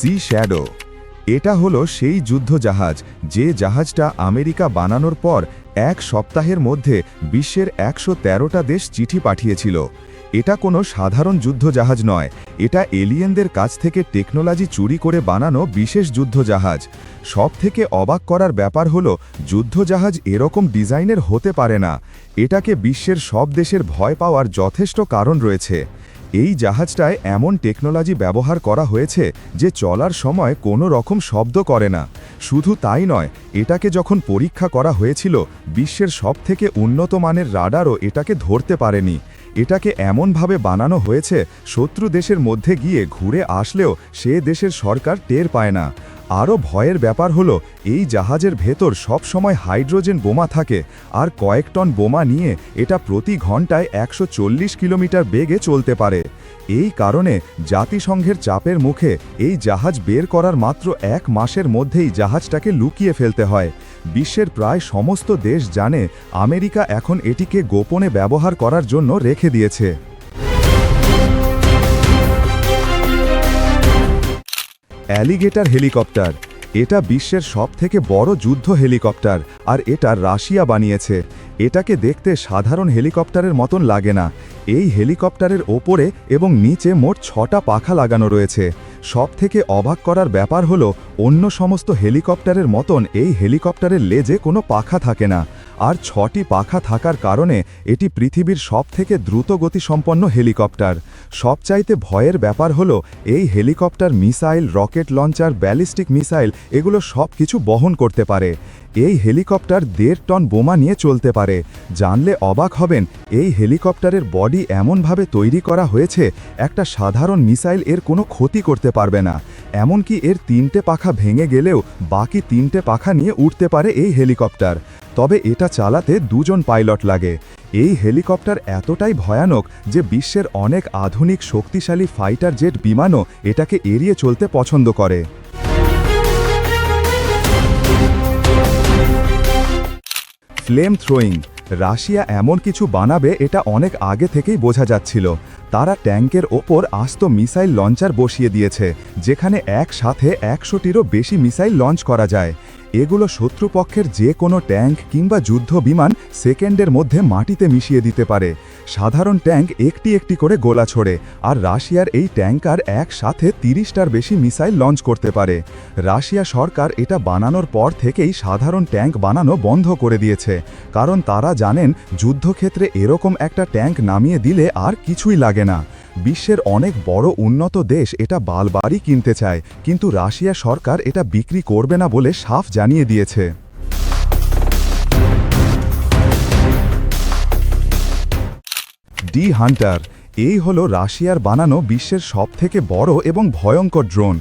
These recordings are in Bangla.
সি শ্যাডো এটা হলো সেই যুদ্ধ জাহাজ যে জাহাজটা আমেরিকা বানানোর পর এক সপ্তাহের মধ্যে বিশ্বের একশো তেরোটা দেশ চিঠি পাঠিয়েছিল। এটা কোনো সাধারণ যুদ্ধ জাহাজ নয়, এটা এলিয়েনদের কাছ থেকে টেকনোলজি চুরি করে বানানো বিশেষ যুদ্ধ জাহাজ সব থেকে অবাক করার ব্যাপার হলো যুদ্ধ জাহাজ এরকম ডিজাইনের হতে পারে না। এটাকে বিশ্বের সব দেশের ভয় পাওয়ার যথেষ্ট কারণ রয়েছে। এই জাহাজটায় এমন টেকনোলজি ব্যবহার করা হয়েছে যে চলার সময় কোনো রকম শব্দ করে না। শুধু তাই নয়, এটাকে যখন পরীক্ষা করা হয়েছিল, বিশ্বের সবথেকে উন্নত মানের রাডারও এটাকে ধরতে পারেনি। এটাকে এমনভাবে বানানো হয়েছে, শত্রু দেশের মধ্যে গিয়ে ঘুরে আসলেও সে দেশের সরকার টের পায় না। আরও ভয়ের ব্যাপার হলো, এই জাহাজের ভেতর সব সময় হাইড্রোজেন বোমা থাকে আর কয়েক টন বোমা নিয়ে এটা প্রতি ঘন্টায় একশো চল্লিশ কিলোমিটার বেগে চলতে পারে। এই কারণে জাতিসংঘের চাপের মুখে এই জাহাজ বের করার মাত্র এক মাসের মধ্যেই জাহাজটাকে লুকিয়ে ফেলতে হয়। বিশ্বের প্রায় সমস্ত দেশ জানে, আমেরিকা এখন এটিকে গোপনে ব্যবহার করার জন্য রেখে দিয়েছে। Alligator helicopter. এটা বিশ্বের সবথেকে বড় যুদ্ধ হেলিকপ্টার, আর এটা রাশিয়া বানিয়েছে। এটাকে দেখতে সাধারণ হেলিকপ্টারের মতন লাগে না। এই হেলিকপ্টারের ওপরে এবং নিচে মোট ছটা পাখা লাগানো রয়েছে। সবথেকে অবাক করার ব্যাপার হলো, অন্য সমস্ত হেলিকপ্টারের মতন এই হেলিকপ্টারের লেজে কোনো পাখা থাকে না। আর ছটি পাখা থাকার কারণে এটি পৃথিবীর সবথেকে দ্রুত গতিসম্পন্ন হেলিকপ্টার। সবচাইতে ভয়ের ব্যাপার হলো, এই helicopter missile, rocket launcher, ballistic missile এগুলো সব কিছু বহন করতে পারে। এই হেলিকপ্টার দেড় টন বোমা নিয়ে চলতে পারে। জানলে অবাক হবেন, এই হেলিকপ্টারের বডি এমনভাবে তৈরি করা হয়েছে, একটা সাধারণ মিসাইল এর কোনো ক্ষতি করতে পারবে না। এমনকি এর তিনটে পাখা ভেঙে গেলেও বাকি তিনটে পাখা নিয়ে উঠতে পারে এই হেলিকপ্টার। তবে এটা চালাতে দুজন পাইলট লাগে। এই হেলিকপ্টার এতটাই ভয়ানক যে বিশ্বের অনেক আধুনিক শক্তিশালী ফাইটার জেট বিমানও এটাকে এড়িয়ে চলতে পছন্দ করে। ফ্লেম থ্রোয়িং রাশিয়া এমন কিছু বানাবে এটা অনেক আগে থেকেই বোঝা যাচ্ছিল। তারা ট্যাঙ্কের ওপর আস্ত মিসাইল লঞ্চার বসিয়ে দিয়েছে, যেখানে একসাথে একশোটিরও বেশি মিসাইল লঞ্চ করা যায়। এগুলো শত্রুপক্ষের যে কোনো ট্যাঙ্ক কিংবা যুদ্ধ বিমান সেকেন্ডের মধ্যে মাটিতে মিশিয়ে দিতে পারে। সাধারণ ট্যাঙ্ক একটি একটি করে গোলা ছোড়ে, আর রাশিয়ার এই ট্যাঙ্কার একসাথে তিরিশটার বেশি মিসাইল লঞ্চ করতে পারে। রাশিয়া সরকার এটা বানানোর পর থেকেই সাধারণ ট্যাঙ্ক বানানো বন্ধ করে দিয়েছে, কারণ তারা জানেন যুদ্ধক্ষেত্রে এরকম একটা ট্যাঙ্ক নামিয়ে দিলে আর কিছুই লাগে না। বিশ্বের অনেক বড় উন্নত দেশ এটা বালবারই কিনতে চায়, কিন্তু রাশিয়া সরকার এটা বিক্রি করবে না বলে সাফ জানিয়ে দিয়েছে। ডি হান্টার এই হলো রাশিয়ার বানানো বিশ্বের সবথেকে বড় এবং ভয়ঙ্কর ড্রোন।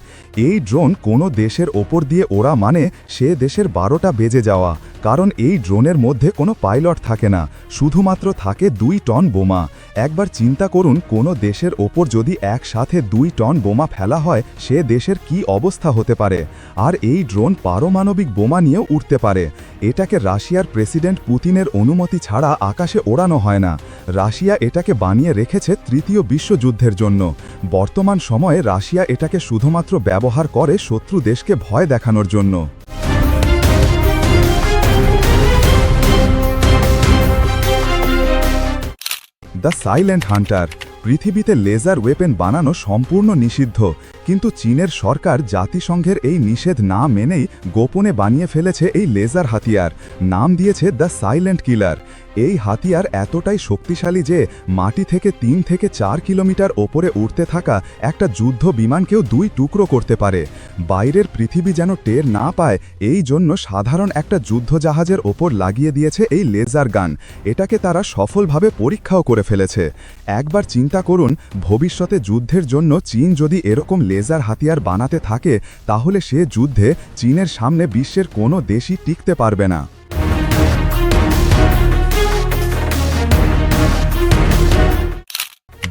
এই ড্রোন কোনো দেশের ওপর দিয়ে ওড়া মানে সে দেশের বারোটা বেজে যাওয়া, কারণ এই ড্রোনের মধ্যে কোনো পাইলট থাকে না, শুধুমাত্র থাকে দুই টন বোমা। একবার চিন্তা করুন, কোনো দেশের ওপর যদি একসাথে দুই টন বোমা ফেলা হয়, সে দেশের কি অবস্থা হতে পারে? আর এই ড্রোন পারমাণবিক বোমা নিয়েও উঠতে পারে। এটাকে রাশিয়ার প্রেসিডেন্ট পুতিনের অনুমতি ছাড়া আকাশে ওড়ানো হয় না। রাশিয়া এটাকে বানিয়ে রেখেছে তৃতীয় বিশ্বযুদ্ধের জন্য। বর্তমান সময়ে রাশিয়া এটাকে শুধুমাত্র ব্যবহার করে শত্রু দেশকে ভয় দেখানোর জন্য। দ্য সাইলেন্ট হান্টার পৃথিবীতে লেজার ওয়েপেন বানানো সম্পূর্ণ নিষিদ্ধ, কিন্তু চীনের সরকার জাতিসংঘের এই নিষেধ না মেনেই গোপনে বানিয়ে ফেলেছে এই লেজার হাতিয়ার। নাম দিয়েছে দ্য সাইলেন্ট কিলার। এই হাতিয়ার এতটাই শক্তিশালী যে মাটি থেকে তিন থেকে চার কিলোমিটার ওপরে উঠতে থাকা একটা যুদ্ধ বিমানকেও দুই টুকরো করতে পারে। বাইরের পৃথিবী যেন টের না পায়, এই জন্য সাধারণ একটা যুদ্ধ জাহাজের ওপর লাগিয়ে দিয়েছে এই লেজার গান। এটাকে তারা সফলভাবে পরীক্ষাও করে ফেলেছে। একবার চিন্তা করুন, ভবিষ্যতে যুদ্ধের জন্য চীন যদি এরকম লেজার হাতিয়ার বানাতে থাকে, তাহলে সে যুদ্ধে চীনের সামনে বিশ্বের কোনো দেশই টিকতে পারবে না।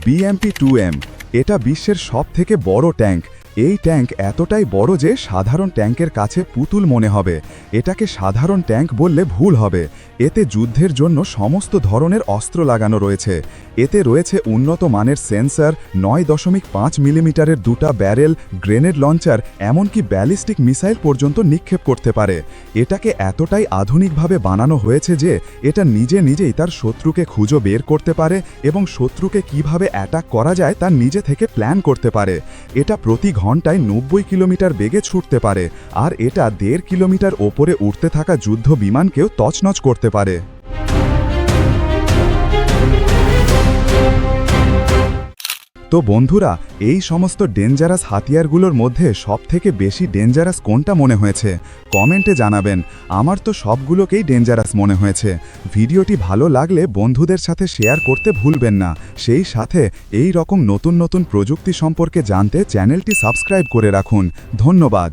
বিএমপি টু এম এটা বিশ্বের সব থেকে বড় ট্যাঙ্ক। এই ট্যাঙ্ক এতটাই বড় যে সাধারণ ট্যাঙ্কের কাছে পুতুল মনে হবে। এটাকে সাধারণ ট্যাঙ্ক বললে ভুল হবে। এতে যুদ্ধের জন্য সমস্ত ধরনের অস্ত্র লাগানো রয়েছে। এতে রয়েছে উন্নত মানের সেন্সর, নয় দশমিক পাঁচ মিলিমিটারের দুটা ব্যারেল, গ্রেনেড লঞ্চার, এমনকি ব্যালিস্টিক মিসাইল পর্যন্ত নিক্ষেপ করতে পারে। এটাকে এতটাই আধুনিকভাবে বানানো হয়েছে যে এটা নিজে নিজেই তার শত্রুকে খুঁজো বের করতে পারে এবং শত্রুকে কীভাবে অ্যাটাক করা যায় তা নিজে থেকে প্ল্যান করতে পারে। এটা প্রতি ঘন্টায় নব্বই কিলোমিটার বেগে ছুটতে পারে, আর এটা দেড় কিলোমিটার ওপরে উঠতে থাকা যুদ্ধ বিমানকেও তছনছ করতে পারে। তো বন্ধুরা, এই সমস্ত ডেঞ্জারাস হাতিয়ারগুলোর মধ্যে সবথেকে বেশি ডেঞ্জারাস কোনটা মনে হয়েছে? কমেন্টে জানাবেন। আমার তো সবগুলোকেই ডেঞ্জারাস মনে হয়েছে। ভিডিওটি ভালো লাগলে বন্ধুদের সাথে শেয়ার করতে ভুলবেন না। সেই সাথে এই রকম নতুন নতুন প্রযুক্তি সম্পর্কে জানতে চ্যানেলটি সাবস্ক্রাইব করে রাখুন। ধন্যবাদ।